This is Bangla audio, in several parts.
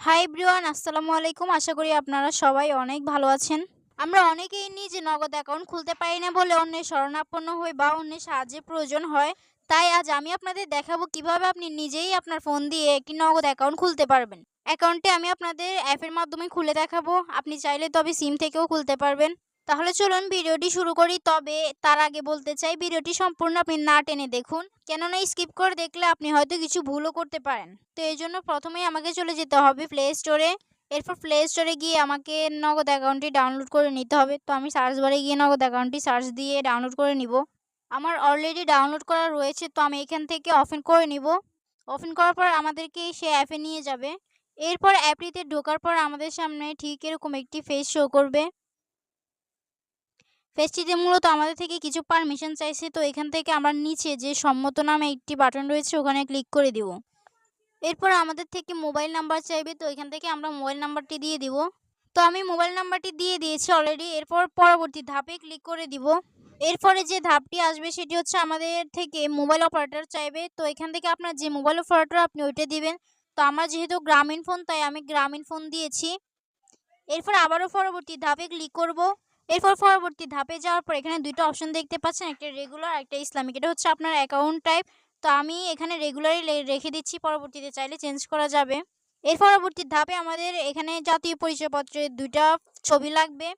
হাই ব্রিওয়ান আসসালামু আলাইকুম। আশা করি আপনারা সবাই অনেক ভালো আছেন। আমরা অনেকেই নিজে নগদ অ্যাকাউন্ট খুলতে পারি না বলে অন্যের শরণাপন্ন হই বা অন্যের সাহায্যের প্রয়োজন হয়। তাই আজ আমি আপনাদের দেখাবো কীভাবে আপনি নিজেই আপনার ফোন দিয়ে একটি নগদ অ্যাকাউন্ট খুলতে পারবেন। অ্যাকাউন্টে আমি আপনাদের অ্যাপের মাধ্যমে খুলে দেখাবো। আপনি চাইলে তবে সিম থেকেও খুলতে পারবেন। তাহলে চলুন ভিডিওটি শুরু করি। তবে তার আগে বলতে চাই, ভিডিওটি সম্পূর্ণ আপনি না টেনে দেখুন। কেননা স্কিপ করে দেখলে আপনি হয়তো কিছু ভুলও করতে পারেন। তো এই জন্য প্রথমেই আমাকে চলে যেতে হবে প্লে স্টোরে এরপর প্লে স্টোরে গিয়ে আমাকে নগদ অ্যাকাউন্টটি ডাউনলোড করে নিতে হবে। তো আমি সার্চ বারে গিয়ে নগদ অ্যাকাউন্টটি সার্চ দিয়ে ডাউনলোড করে নিব। আমার অলরেডি ডাউনলোড করা রয়েছে, তো আমি এখান থেকে ওপেন করে নিব। ওপেন করার পর আমাদেরকে সে অ্যাপে নিয়ে যাবে। এরপর অ্যাপটিতে ঢোকার পর আমাদের সামনে ঠিক এরকম একটি ফেস শো করবে। ফেসটিতে মূলত আমাদের থেকে কিছু পারমিশন চাইছে, তো এখান থেকে আমরা নিচে যে সম্মত নামে একটি বাটন রয়েছে, ওখানে ক্লিক করে দিব। এরপর আমাদের থেকে মোবাইল নাম্বার চাইবে, তো এখান থেকে আমরা মোবাইল নাম্বারটি দিয়ে দিব। তো আমি মোবাইল নাম্বারটি দিয়ে দিয়েছি অলরেডি এরপর পরবর্তী ধাপে ক্লিক করে দিব। এরপরে যে ধাপটি আসবে, সেটি হচ্ছে আমাদের থেকে মোবাইল অপারেটর চাইবে। তো এখান থেকে আপনার যে মোবাইল অপারেটর আপনি ওইটা দিবেন। তো আমার যেহেতু গ্রামীণ ফোন তাই আমি গ্রামীণ ফোন দিয়েছি। এরপর আবারও পরবর্তী ধাপে ক্লিক করব। এরপর পরবর্তী ধাপে যাওয়ার পর এখানে দুটো অপশন দেখতে পাচ্ছেন, একটা রেগুলার একটা ইসলামিক এটা হচ্ছে আপনার অ্যাকাউন্ট টাইপ তো আমি এখানে রেগুলারই রেখে দিচ্ছি, পরবর্তীতে চাইলে চেঞ্জ করা যাবে। এর পরবর্তী ধাপে আমাদের এখানে জাতীয় পরিচয়পত্রের দুইটা ছবি লাগবে।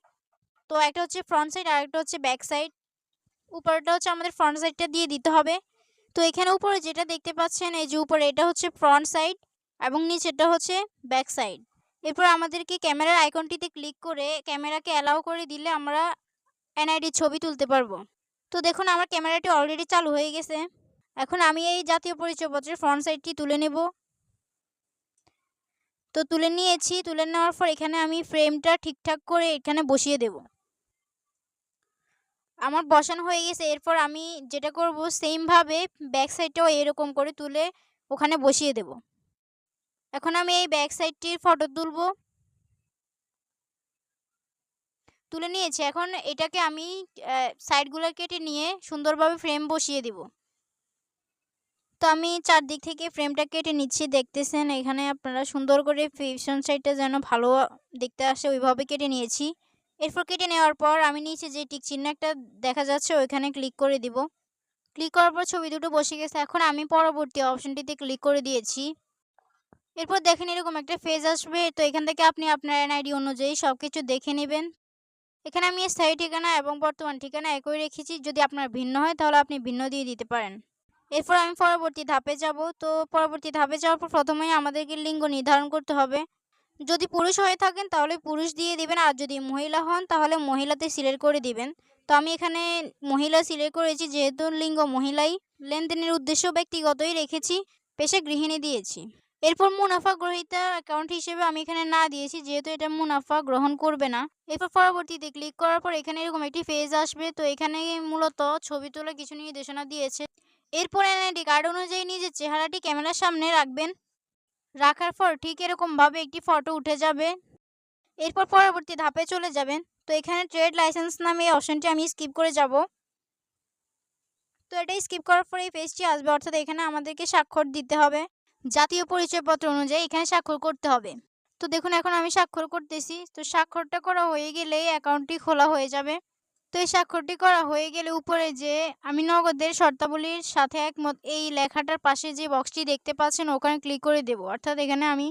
তো একটা হচ্ছে ফ্রন্ট সাইড আর একটা হচ্ছে ব্যাক সাইড উপরটা হচ্ছে আমাদের ফ্রন্ট সাইডটা দিয়ে দিতে হবে। তো এখানে উপরে যেটা দেখতে পাচ্ছেন, এই যে উপরে, এটা হচ্ছে ফ্রন্ট সাইড এবং নিচেরটা হচ্ছে ব্যাক সাইড এরপর আমাদেরকে ক্যামেরার আইকনটিতে ক্লিক করে ক্যামেরাকে অ্যালাউ করে দিলে আমরা এনআইডির ছবি তুলতে পারব। তো দেখুন, আমার ক্যামেরাটি অলরেডি চালু হয়ে গেছে। এখন আমি এই জাতীয় পরিচয়পত্রের ফ্রন্ট সাইডটি তুলে নেব। তো তুলে নিয়েছি। তুলে নেওয়ার পর এখানে আমি ফ্রেমটা ঠিকঠাক করে এখানে বসিয়ে দেব। আমার বসানো হয়ে গেছে। এরপর আমি যেটা করব সেমভাবে ব্যাক সাইডটাও এরকম করে তুলে ওখানে বসিয়ে দেব। এখন আমি এই ব্যাক সাইডটির ফটো তুলব। তুলে নিয়েছি। এখন এটাকে আমি সাইডগুলো কেটে নিয়ে সুন্দরভাবে ফ্রেম বসিয়ে দিব। তো আমি চারদিক থেকে ফ্রেমটা কেটে নিচ্ছি। দেখতেছেন এখানে আপনারা সুন্দর করে পিছন সাইডটা যেন ভালো দেখতে আসে, ওইভাবে কেটে নিয়েছি। এরপর কেটে নেওয়ার পর আমি নিচে যে টিক চিহ্ন একটা দেখা যাচ্ছে, ওইখানে ক্লিক করে দিব। ক্লিক করার পর ছবি দুটো বসে গেছে। এখন আমি পরবর্তী অপশনটিতে ক্লিক করে দিয়েছি। এরপর দেখেন এরকম একটা ফেজ আসবে। তো এখান থেকে আপনি আপনার এনআইডি অনুযায়ী সব কিছু দেখে নেবেন। এখানে আমি স্থায়ী ঠিকানা এবং বর্তমান ঠিকানা একই রেখেছি। যদি আপনার ভিন্ন হয় তাহলে আপনি ভিন্ন দিয়ে দিতে পারেন। এরপর আমি পরবর্তী ধাপে যাব। তো পরবর্তী ধাপে যাওয়ার পর প্রথমেই আমাদেরকে লিঙ্গ নির্ধারণ করতে হবে। যদি পুরুষ হয়ে থাকেন তাহলে পুরুষ দিয়ে দিবেন, আর যদি মহিলা হন তাহলে মহিলাতে সিলেক্ট করে দিবেন। তো আমি এখানে মহিলা সিলেক্ট করেছি, যেহেতু লিঙ্গ মহিলাই। লেনদেনের উদ্দেশ্য ব্যক্তিগতই রেখেছি, পেশা গৃহিণী দিয়েছি। এরপর মুনাফা গ্রহিতা অ্যাকাউন্ট হিসেবে আমি এখানে না দিয়েছি, যেহেতু এটা মুনাফা গ্রহণ করবে না। এরপর পরবর্তীতে ক্লিক করার পর এখানে এরকম একটি ফেজ আসবে। তো এখানে মূলত ছবি তোলা কিছু নির্দেশনা দিয়েছে। এরপর এনআইডি কার্ড অনুযায়ী নিজের চেহারাটি ক্যামেরার সামনে রাখবেন। রাখার পর ঠিক এরকমভাবে একটি ফটো উঠে যাবে। এরপর পরবর্তী ধাপে চলে যাবেন। তো এখানে ট্রেড লাইসেন্স নামে এই অপশনটি আমি স্কিপ করে যাব। তো এটাই স্কিপ করার পরে এই পেজটি আসবে, অর্থাৎ এখানে আমাদেরকে স্বাক্ষর দিতে হবে। জাতীয় পরিচয়পত্র অনুযায়ী এখানে স্বাক্ষর করতে হবে। তো দেখুন, এখন আমি স্বাক্ষর করতেছি। তো স্বাক্ষরটা করা হয়ে গেলে অ্যাকাউন্টটি খোলা হয়ে যাবে। তো এই স্বাক্ষরটি করা হয়ে গেলে উপরে যে আমি নগদের শর্তাবলীর সাথে একমত, এই লেখাটার পাশে যে বক্সটি দেখতে পাচ্ছেন, ওখানে ক্লিক করে দেব। অর্থাৎ এখানে আমি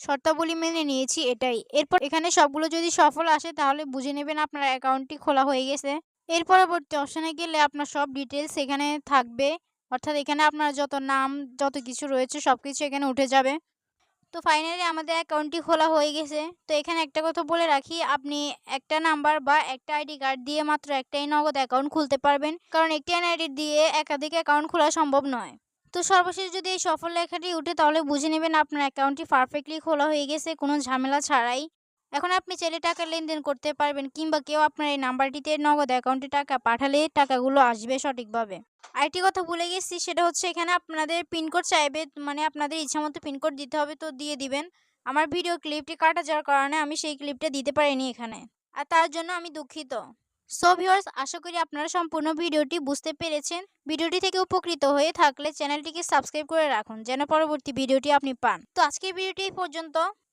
শর্তাবলী মেনে নিয়েছি এটাই। এরপর এখানে সবগুলো যদি সফল আসে, তাহলে বুঝে নেবেন আপনার অ্যাকাউন্টটি খোলা হয়ে গেছে। এর পরবর্তী অপশানে গেলে আপনার সব ডিটেলস এখানে থাকবে। অর্থাৎ এখানে আপনার যত নাম, যত কিছু রয়েছে সব কিছু এখানে উঠে যাবে। তো ফাইনালি আমাদের অ্যাকাউন্টটি খোলা হয়ে গেছে। তো এখানে একটা কথা বলে রাখি, আপনি একটা নাম্বার বা একটা আইডি কার্ড দিয়ে মাত্র একটাই নগদ অ্যাকাউন্ট খুলতে পারবেন। কারণ একটি এনআইডি দিয়ে একাধিক অ্যাকাউন্ট খোলা সম্ভব নয়। তো সর্বশেষ যদি এই সফল লেখাটি উঠে, তাহলে বুঝে নেবেন আপনার অ্যাকাউন্টটি পারফেক্টলি খোলা হয়ে গেছে, কোনো ঝামেলা ছাড়াই। এখন আপনি চাইলে টাকা লেনদেন করতে পারবেন কিংবা কেউ আপনার এই নাম্বারটিতে নগদ অ্যাকাউন্টে টাকা পাঠালে টাকাগুলো আসবে সঠিকভাবে। আরেকটি কথা ভুলে গেছি, সেটা হচ্ছে এখানে আপনাদের পিনকোড চাইবে মানে আপনাদের ইচ্ছা মতো পিনকোড দিতে হবে, তো দিয়ে দিবেন। আমার ভিডিও ক্লিপটি কাটা যাওয়ার কারণে আমি সেই ক্লিপটা দিতে পারিনি এখানে। আর তার জন্য আমি দুঃখিত। সো ভিউয়ার্স আশা করি আপনারা সম্পূর্ণ ভিডিওটি বুঝতে পেরেছেন। ভিডিওটি থেকে উপকৃত হয়ে থাকলে চ্যানেলটিকে সাবস্ক্রাইব করে রাখুন, যেন পরবর্তী ভিডিওটি আপনি পান। তো আজকের ভিডিওটি এই পর্যন্ত।